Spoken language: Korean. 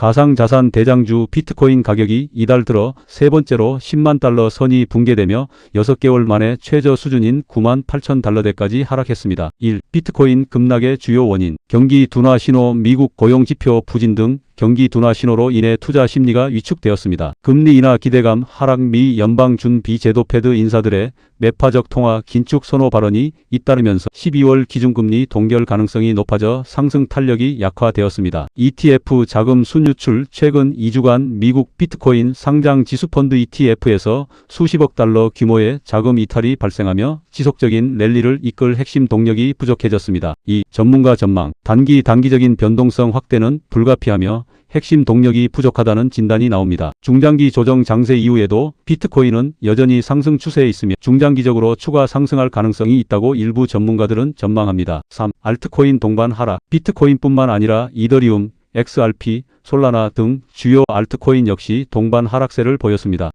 가상자산 대장주 비트코인 가격이 이달 들어 세 번째로 10만 달러 선이 붕괴되며 6개월 만에 최저 수준인 9만 8천 달러대까지 하락했습니다. 1. 비트코인 급락의 주요 원인 경기 둔화 신호 미국 고용 지표 부진 등 경기 둔화 신호로 인해 투자 심리가 위축되었습니다. 금리 인하 기대감 하락 미 연방 준비 제도 패드 인사들의 매파적 통화 긴축 선호 발언이 잇따르면서 12월 기준금리 동결 가능성이 높아져 상승 탄력이 약화되었습니다. ETF 자금 순유 출 최근 2주간 미국 비트코인 상장 지수펀드 ETF에서 수십억 달러 규모의 자금 이탈이 발생하며 지속적인 랠리를 이끌 핵심 동력이 부족해졌습니다. 이 전문가 전망 단기 단기적인 변동성 확대는 불가피하며 핵심 동력이 부족하다는 진단이 나옵니다. 중장기 조정 장세 이후에도 비트코인은 여전히 상승 추세에 있으며 중장기적으로 추가 상승할 가능성이 있다고 일부 전문가들은 전망합니다. 3. 알트코인 동반 하락 비트코인뿐만 아니라 이더리움, XRP, 솔라나 등 주요 알트코인 역시 동반 하락세를 보였습니다.